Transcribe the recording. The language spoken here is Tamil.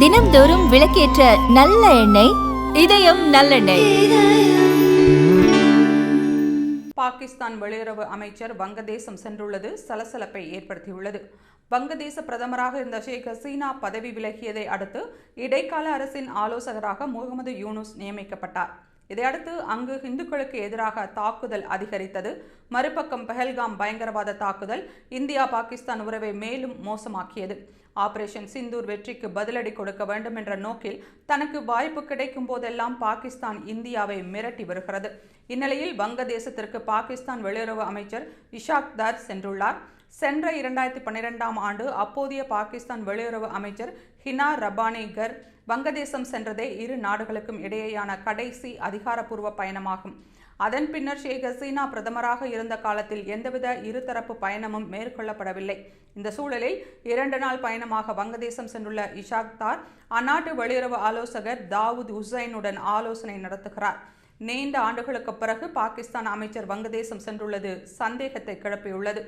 தினம்தோறும் விளக்கேற்ற நல்ல எண்ணெய் இதயம் நல்லெண்ணெய். பாகிஸ்தான் வெளியுறவு அமைச்சர் வங்கதேசம் சென்றுள்ளது சலசலப்பை ஏற்படுத்தியுள்ளது. வங்கதேச பிரதமராக இருந்த ஷேக் ஹசீனா பதவி விலகியதை அடுத்து இடைக்கால அரசின் ஆலோசகராக முகமது யூனுஸ் நியமிக்கப்பட்டார். இதையடுத்து அங்கு இந்துக்களுக்கு எதிராக தாக்குதல் அதிகரித்தது. மறுபக்கம் பெஹல்காம் பயங்கரவாத தாக்குதல் இந்தியா பாகிஸ்தான் உறவை மேலும் மோசமாக்கியது. ஆபரேஷன் சிந்தூர் வெற்றிக்கு பதிலடி கொடுக்க வேண்டும் என்ற நோக்கில் தனக்கு வாய்ப்பு கிடைக்கும் போதெல்லாம் பாகிஸ்தான் இந்தியாவை மிரட்டி வருகிறது. இந்நிலையில் வங்கதேசத்திற்கு பாகிஸ்தான் வெளியுறவு அமைச்சர் இஷாக் தார் சென்றுள்ளார். சென்ற இரண்டாயிரத்தி பன்னிரெண்டாம் ஆண்டு அப்போதைய பாகிஸ்தான் வெளியுறவு அமைச்சர் ஹினா ரபானேகர் வங்கதேசம் சென்றதே இரு நாடுகளுக்கும் இடையேயான கடைசி அதிகாரப்பூர்வ பயணமாகும். அதன் பின்னர் ஷேக் ஹசீனா பிரதமராக இருந்த காலத்தில் எந்தவித இருதரப்பு பயணமும் மேற்கொள்ளப்படவில்லை. இந்த சூழலில் இரண்டு நாள் பயணமாக வங்கதேசம் சென்றுள்ள இஷாக் தார் அந்நாட்டு வெளியுறவு ஆலோசகர் தாவூத் ஹுசைனுடன் ஆலோசனை நடத்துகிறார். நீண்ட ஆண்டுகளுக்கு பிறகு பாகிஸ்தான் அமைச்சர் வங்கதேசம் சென்றுள்ளது. சந்தேகத்தை கிளப்பியுள்ளது.